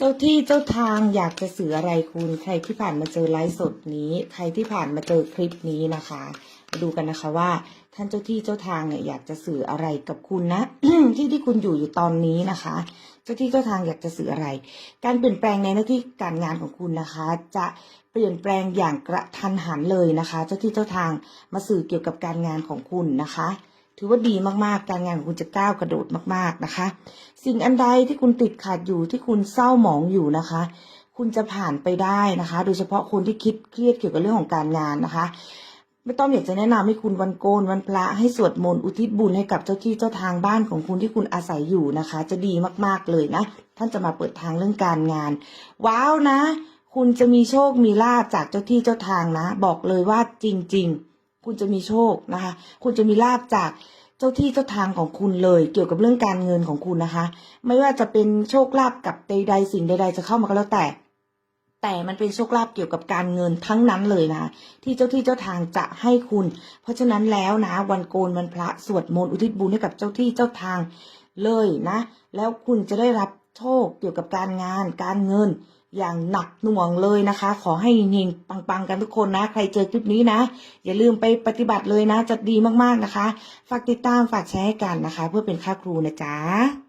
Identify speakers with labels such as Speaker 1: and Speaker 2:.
Speaker 1: เจ้าที่เจ้าทางอยากจะสื่ออะไรคุณ ใครที่ผ่านมาเจอไลฟ์สดนี้ ใครที่ผ่านมาเจอคลิปนี้นะคะมาดูกันนะคะว่า ท่านเจ้าที่เจ้าทางเนี่ยอยากจะสื่ออะไรกับคุณนะที่ที่คุณอยู่อยู่ตอนนี้นะคะ เจ้าที่เจ้าทางอยากจะสื่ออะไร การเปลี่ยนแปลงในหน้าที่การงานของคุณนะคะ จะเปลี่ยนแปลงอย่างกระทันหันเลยนะคะ เจ้าที่เจ้าทางมาสื่อเกี่ยวกับการงานของคุณนะคะ ถือว่าดีมากๆ การงานของคุณจะก้าวกระโดดมากๆนะคะ สิ่งอันใดที่คุณติดขัดอยู่ที่คุณเศร้าหมองอยู่นะคะ คุณจะผ่านไปได้นะคะ โดยเฉพาะคนที่คิดเครียดเกี่ยวกับเรื่องของการงานนะคะไม่ต้องอยากจะแนะนำให้คุณวันโกนวันพระให้สวดมนต์อุทิศบุญให้กับเจ้าที่เจ้าทางบ้านของคุณที่คุณอาศัยอยู่นะคะ จะดีมากๆเลยนะ ท่านจะมาเปิดทางเรื่องการงาน ว้าวนะ คุณจะมีโชคมีลาภจากเจ้าที่เจ้าทางนะ บอกเลยว่าจริง ๆ คุณจะมีโชคนะคะ คุณจะมีลาภจากเจ้าที่เจ้าทางของคุณเลย เกี่ยวกับเรื่องการเงินของคุณนะคะ ไม่ว่าจะเป็นโชคลาภกับใดๆสิ่งใด ๆ จะเข้ามาก็แล้วแต่ แต่มันเป็นโชคลาภเกี่ยวกับการเงินทั้งนั้นเลยนะะที่เจ้าที่เจ้าทางจะให้คุณ เพราะฉะนั้นแล้วนะ วันโกนวันพระสวดมนต์อุทิศบุญให้กับเจ้าที่เจ้าทางเลยนะ แล้วคุณจะได้รับโชคเกี่ยวกับการงาน การเงิน อย่างหนักหน่วงเลยนะคะ ขอให้เฮงปังๆกันทุกคนนะ ใครเจอคลิปนี้นะ อย่าลืมไปปฏิบัติเลยนะจะดีมากๆนะคะ ฝากติดตามฝากแชร์ให้กันนะคะ เพื่อเป็นค่าครูนะจ๊ะ